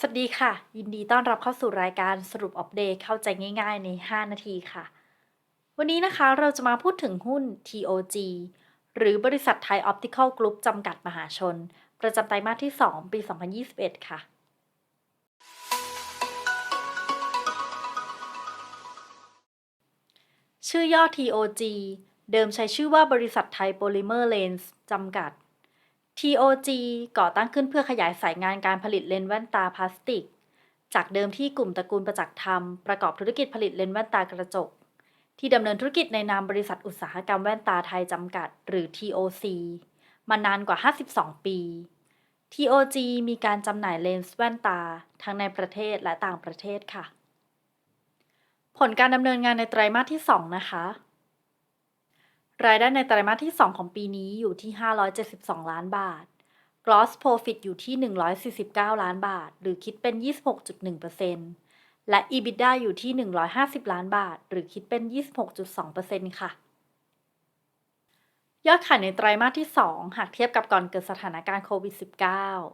สวัสดีค่ะ ยินดีต้อนรับเข้าสู่รายการสรุปอัปเดตเข้าใจง่าย ๆ ใน 5 นาทีค่ะ วันนี้นะคะเราจะมาพูดถึงหุ้น TOG หรือบริษัทไทยออปติคอลกรุ๊ปจำกัดมหาชน ประจำไตรมาสที่ 2 ปี 2021 ค่ะ ชื่อย่อ TOG เดิมใช้ชื่อว่าบริษัทไทยโพลิเมอร์เลนส์จำกัด TOG ก่อตั้งขึ้นเพื่อขยายสายงานการผลิตเลนส์แว่นตาพลาสติก จากเดิมที่กลุ่มตระกูลประจักษ์ธรรมประกอบธุรกิจผลิตเลนส์แว่นตากระจก ที่ดำเนินธุรกิจในนามบริษัทอุตสาหกรรมแว่นตาไทยจำกัด หรือ TOC มานานกว่า 52 ปี TOG มีการจำหน่ายเลนส์แว่นตา ทั้งในประเทศและต่างประเทศค่ะ ผลการดำเนินงานในไตรมาสที่ 2 นะคะ รายได้ในไตรมาสที่ 2 ของปีนี้อยู่ที่ 572 ล้านบาท Gross Profit อยู่ที่ 149 ล้านบาท หรือคิดเป็น 26.1%และ EBITDA อยู่ที่ 150 ล้านบาท หรือคิดเป็น 26.2%ค่ะ ยอดขายในไตรมาสที่ 2 หากเทียบกับก่อนเกิดสถานการณ์โควิด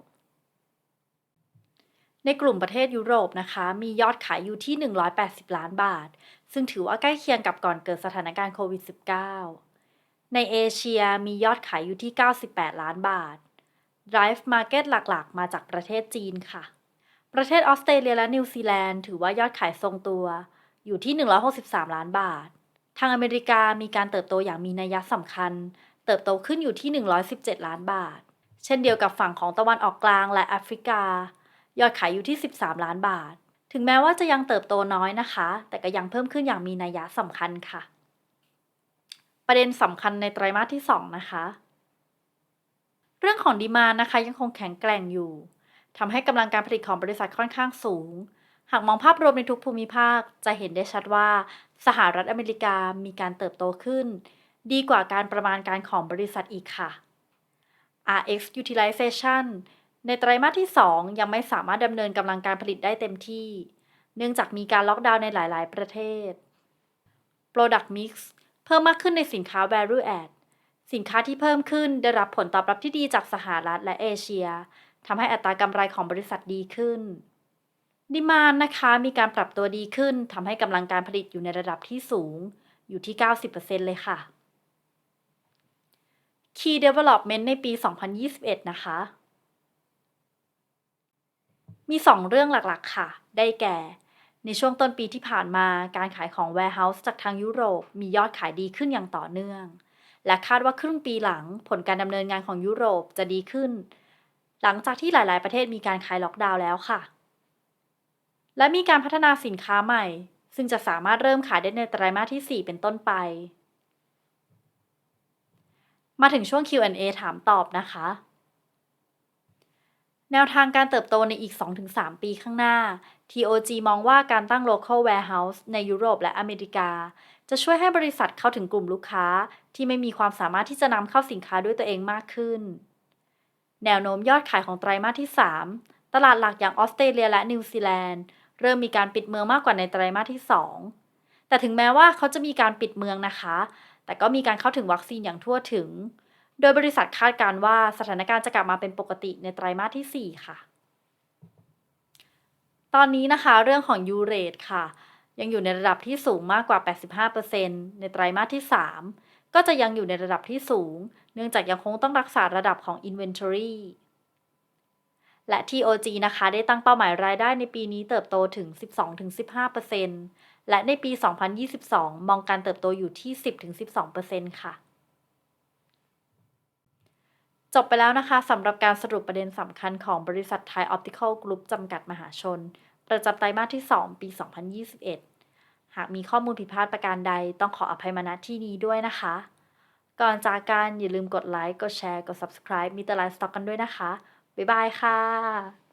-19 ในกลุ่มประเทศยุโรปนะคะ มียอดขายอยู่ที่ 180 ล้านบาท ซึ่งถือว่าใกล้เคียงกับก่อนเกิดสถานการณ์โควิด -19 ในเอเชียมียอดขายอยู่ที่ 98 ล้านบาท Drive Market หลักๆ มาจากประเทศจีนค่ะ ประเทศออสเตรเลียและนิวซีแลนด์ถือว่ายอดขายทรงตัว อยู่ที่ 163 ล้านบาท ทางอเมริกามีการเติบโตอย่างมีนัยสำคัญ เติบโตขึ้นอยู่ที่ 117 ล้านบาท เช่นเดียวกับฝั่งของตะวันออกกลางและแอฟริกา ยอดขายอยู่ที่ 13 ล้านบาท ถึงแม้ว่าจะยังเติบโตน้อยนะคะ แต่ก็ยังเพิ่มขึ้นอย่างมีนัยสำคัญค่ะ ประเด็นสำคัญในไตรมาสที่ 2 นะคะ เรื่องของดีมานะคะยังคงแข็งแกร่งอยู่ทำให้กำลังการผลิตของบริษัทค่อนข้างสูง หากมองภาพรวมในทุกภูมิภาคจะเห็นได้ชัดว่า สหรัฐอเมริกามีการเติบโตขึ้น ดีกว่าการประมาณการของบริษัทอีกค่ะ RX utilization ในไตรมาสที่ 2 ยังไม่สามารถดำเนินกำลังการผลิตได้เต็มที่ เนื่องจากมีการล็อกดาวน์ในหลาย ๆ ประเทศ Product Mix เพิ่มมากขึ้นในสินค้า Value Add สินค้าที่เพิ่มขึ้นได้รับผลตอบรับที่ดีจากสหรัฐและเอเชียทำให้อัตรากำไรของบริษัทดีขึ้น ดิมานนะคะมีการปรับตัวดีขึ้นทำให้กำลังการผลิตอยู่ในระดับที่สูง อยู่ที่ 90%เลยค่ะ Key Development ในปี 2021 นะคะ มี 2 เรื่องหลักๆ ค่ะ ได้แก่ ในช่วงต้นปีที่ผ่านมาการขายของ Warehouse จากทางยุโรปมียอดขายดีขึ้นอย่างต่อเนื่อง และคาดว่าครึ่งปีหลังผลการดำเนินงานของยุโรปจะดีขึ้น หลังจากที่หลาย ๆ ประเทศมีการคลายล็อกดาวน์แล้วค่ะ และมีการพัฒนาสินค้าใหม่ ซึ่งจะสามารถเริ่มขายได้ในไตรมาสที่ 4 เป็นต้นไป มาถึงช่วง Q&A ถามตอบนะคะ แนวทางการเติบโตในอีก 2-3 ปีข้างหน้า TOG มองว่าการตั้ง local warehouse ในยุโรปและอเมริกา จะช่วยให้บริษัทเข้าถึงกลุ่มลูกค้า ที่ไม่มีความสามารถที่จะนำเข้าสินค้าด้วยตัวเองมากขึ้น แนวโน้มยอดขายของไตรมาสที่ 3 ตลาดหลักอย่างออสเตรเลียและนิวซีแลนด์ เริ่มมีการปิดเมืองมากกว่าในไตรมาสที่ 2 แต่ถึงแม้ว่าเขาจะมีการปิดเมืองนะคะ แต่ก็มีการเข้าถึงวัคซีนอย่างทั่วถึง โดยบริษัทคาดการว่าสถานการณ์จะกลับมาเป็นปกติในไตรมาสที่ 4 ค่ะ ตอนนี้นะคะเรื่องของยูเรตค่ะ ยังอยู่ในระดับที่สูงมากกว่า 85%ในไตรมาสที่ 3 ก็จะยังอยู่ในระดับที่สูง เนื่องจากยังคงต้องรักษาระดับของ Inventory และ TOG นะคะ ได้ตั้งเป้าหมายรายได้ในปีนี้เติบโตถึง 12-15%และในปี 2022 มองการเติบโตอยู่ที่ 10-12%ค่ะ จบไปแล้วนะคะสำหรับการสรุปประเด็นสำคัญของบริษัทไทยออปติคอลกรุ๊ปจำกัดมหาชน ประจำไตรมาสที่ 2 ปี 2021 หากมีข้อมูลผิดพลาดประการใดต้องขออภัยมาณที่นี้ด้วยนะคะ ก่อนจากกันอย่าลืมกดไลค์ กดแชร์ กด subscribe มีตลาดสต็อกกันด้วยนะคะ บ๊ายบายค่ะ